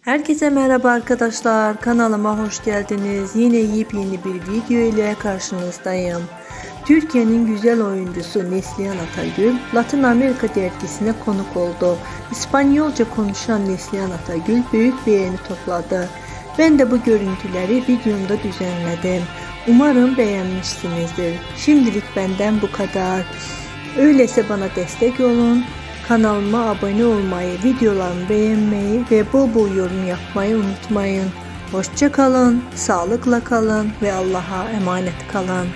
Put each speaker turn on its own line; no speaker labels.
Herkese merhaba arkadaşlar. Kanalıma hoş geldiniz. Yine yepyeni bir video ile karşınızdayım. Türkiye'nin güzel oyuncusu Neslihan Atagül, Latin Amerika dergisine konuk oldu. İspanyolca konuşan Neslihan Atagül büyük beğeni topladı. Ben de bu görüntüleri videomda düzenledim. Umarım beğenmişsinizdir. Şimdilik benden bu kadar. Öyleyse bana destek olun. Kanalıma abone olmayı, videolarımı beğenmeyi ve bol bol yorum yapmayı unutmayın. Hoşça kalın, sağlıkla kalın ve Allah'a emanet kalın.